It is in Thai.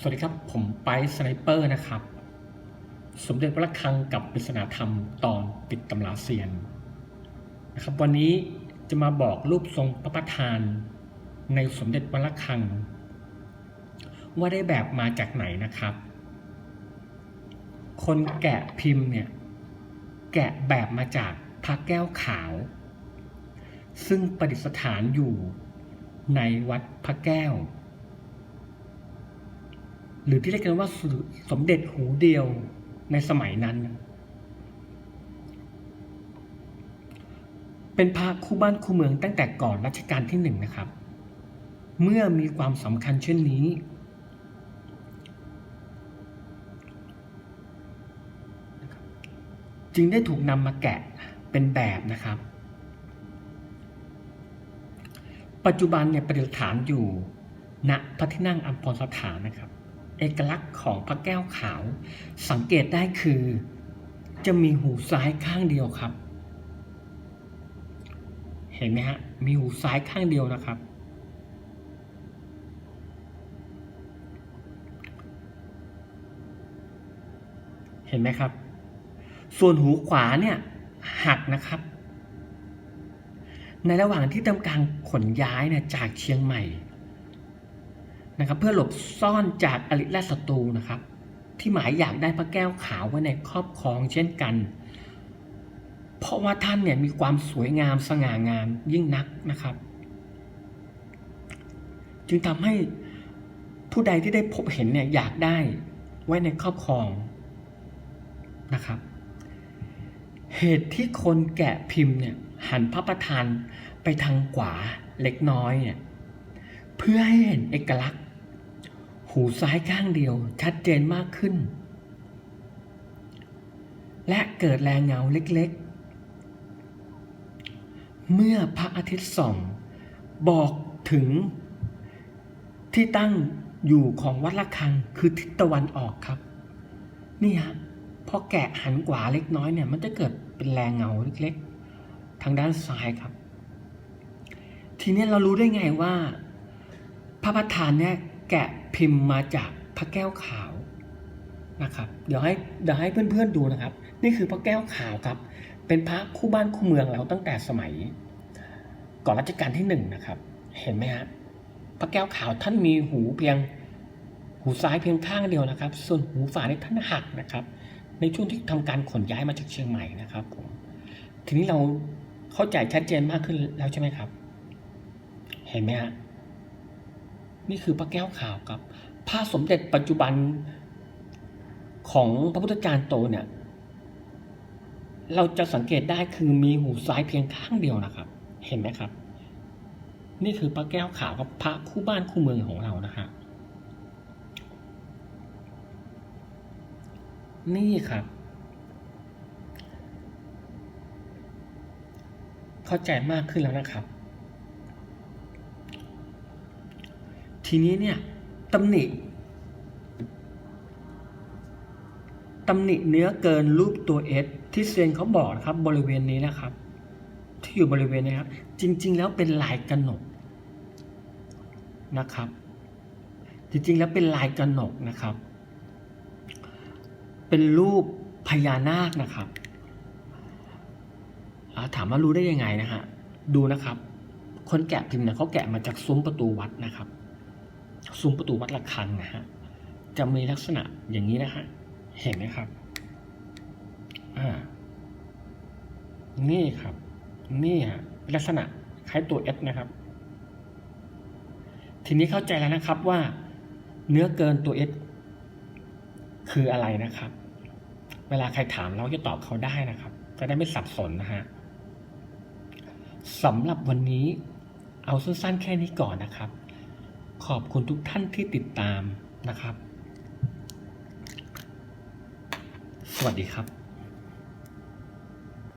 สวัสดีครับ ผมไปสไนเปอร์นะครับ สมเด็จพระคังกับปริศนาธรรมตอนปิดตำราเซียนนะครับ วันนี้จะมาบอกรูปทรงพระประธาน ในสมเด็จพระคัง ว่าได้แบบมาจากไหนนะครับ คนแกะพิมพ์เนี่ย แกะแบบมาจากพระแก้วขาว ซึ่งประดิษฐานอยู่ในวัดพระแก้ว หรือที่เรียกกันว่าสสมเด็จหูเดียวในสมัยนั้น เป็นพระคู่บ้านคู่เมืองตั้งแต่ก่อนรัชกาลที่หนึ่งนะครับ เมื่อมีความสำคัญเช่นนี้ จึงได้ถูกนำมาแกะเป็นแบบนะครับ ปัจจุบันเนี่ยประดิษฐานอยู่ณพระที่นั่งอัมพรสถานนะครับ เอกลักษณ์ของพระแก้วขาว สังเกตได้คือ จะมีหูซ้ายข้างเดียวครับ เห็นไหมฮะ มีหูซ้ายข้างเดียวนะครับ เห็นไหมครับ ส่วนหูขวาเนี่ยหักนะครับ ในระหว่างที่ทำการขนย้ายเนี่ยจากเชียงใหม่ นะครับเพื่อหลบซ่อนจากอริราชศัตรูนะครับ ที่หมายอยากได้พระแก้วขาวไว้ในครอบครองเช่นกัน เพราะว่าท่านเนี่ยมีความสวยงามสง่างามยิ่งนักนะครับ จึงทำให้ผู้ใดที่ได้พบเห็นเนี่ยอยากได้ไว้ในครอบครองนะครับ เหตุที่คนแกะพิมพ์เนี่ยหันพระประธานไปทางขวาเล็กน้อยเนี่ยเพื่อให้เห็นเอกลักษณ์ หูซ้ายข้างเดียวชัดเจนมากขึ้น และเกิดแรงเงาเล็กๆ เมื่อพระอาทิตย์ส่อง บอกถึงที่ตั้งอยู่ของวัดละคังคือทิศตะวันออกครับ นี่ฮะพอแกะหันขวาเล็กน้อยเนี่ย มันจะเกิดเป็นแรงเงาเล็กๆ ทางด้านซ้ายครับ ทีนี้เรารู้ได้ไงว่า พระประธานเนี่ยแกะ พิมพ์มาจากพระแก้วขาวนะครับ เดี๋ยวให้เดี๋ยวให้เพื่อนๆดูนะครับ นี่คือพระแก้วขาวครับ เป็นพระคู่บ้านคู่เมืองเราตั้งแต่สมัย ก่อนรัชกาลที่หนึ่งนะครับ เห็นไหมฮะพระแก้วขาวท่านมีหูเพียงหูซ้ายเพียงข้างเดียวนะครับ ส่วนหูฝาเนี่ยท่านหักนะครับ ในช่วงที่ทำการขนย้ายมาจากเชียงใหม่นะครับผมทีนี้เราเข้าใจชัดเจนมากขึ้นแล้วใช่ไหมครับ เห็นไหมฮะ นี่คือพระแก้วขาวครับพระสมเด็จปัจจุบันของพระพุทธจารย์โตเนี่ย เราจะสังเกตได้คือมีหูซ้ายเพียงข้างเดียวนะครับ เห็นไหมครับ นี่คือพระแก้วขาวกับพระคู่บ้านคู่เมืองของเรานะฮะนี่ครับ เข้าใจมากขึ้นแล้วนะครับ ทีนี้เนี่ยตำหนิตำหนิเนื้อเกินรูปตัวเอสที่เซียนเขาบอกนะครับบริเวณนี้นะครับ ที่อยู่บริเวณนี้ครับ จริง ๆ แล้วเป็นลายกระหนกนะครับ จริง ๆ แล้วเป็นลายกระหนกนะครับ เป็นรูปพญานาคนะครับถามว่ารู้ได้ยังไงนะฮะดูนะครับ คนแกะพิมพ์เนี่ยเขาแกะมาจากซุ้มประตูวัดนะครับ ซุ้มประตูวัดระฆังนะฮะจะมีลักษณะอย่างนี้นะฮะเห็นไหมครับอ่านี่ครับ นี่ฮะลักษณะคล้ายตัว S นะครับ ทีนี้เข้าใจแล้วนะครับว่า เนื้อเกินตัว S คืออะไรนะครับ เวลาใครถามเราจะตอบเขาได้นะครับ จะได้ไม่สับสนนะฮะสำหรับวันนี้เอาสั้นๆแค่นี้ก่อนนะครับ ขอบคุณทุกท่านที่ติดตามนะครับ สวัสดีครับ